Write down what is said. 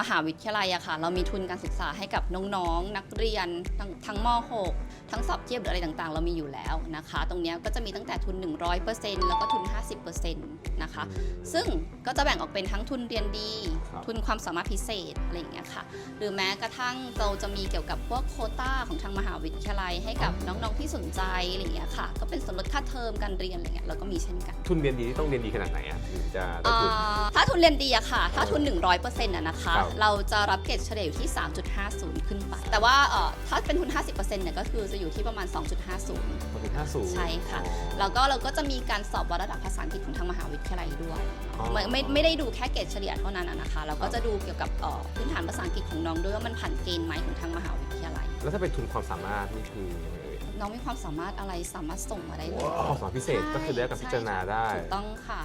มหาวิทยาลัยอะค่ะ เรามีทุนการศึกษาให้กับน้องๆ นักเรียนทั้งทั้งม .6 ทั้งสอบเทียบหรืออะไรต่างๆ เรามีอยู่แล้วนะคะ ตรงเนี้ยก็จะมีตั้งแต่ทุน 100%แล้วก็ทุน 50%นะคะ ซึ่งก็จะแบ่งออกเป็นทั้งทุนเรียนดีครับทุนความสามารถพิเศษอะไรอย่างเงี้ยค่ะ หรือแม้กระทั่งเราจะมีเกี่ยวกับพวกโควต้าของทางมหาวิทยาลัยให้กับน้องๆ ที่สนใจอะไรอย่างเงี้ยค่ะ ก็เป็นส่วนลดค่าเทอมการเรียนอะไรเงี้ยเราก็มีเช่นกัน ทุนเรียนดีนี่ต้องเรียนดีขนาดไหนอะถึงจะได้อ่าทุนถ้า ทุนเรียนดีอะค่ะ ถ้าทุน 100%อะนะคะ ครับ เราจะรับเกรดเฉลี่ยอยู่ที่ 3.50 ขึ้นไป แต่ว่าเอ่อถ้าเป็นทุน 50%เนี่ยก็คือจะอยู่ที่ประมาณ 2.50ทุนห้าสูงใช่ค่ะ แล้วก็เราก็จะมีการสอบวัดระดับภาษาอังกฤษของทางมหาวิทยาลัยด้วย อ๋อ ไม่ไม่ไม่ได้ดูแค่เกรดเฉลี่ยเท่านั้นอะนะคะ เราก็จะดูเกี่ยวกับเอ่อพื้นฐานภาษาอังกฤษของน้องด้วยว่ามันผ่านเกณฑ์ไหมของทางมหาวิทยาลัย แล้วถ้าเป็นทุนความสามารถนี่คือยังไงเอ่ยน้องมีความสามารถอะไรสามารถส่งมาได้เลย ความสามารถพิเศษก็คือได้รับการพิจารณาได้ ถูกต้องค่ะ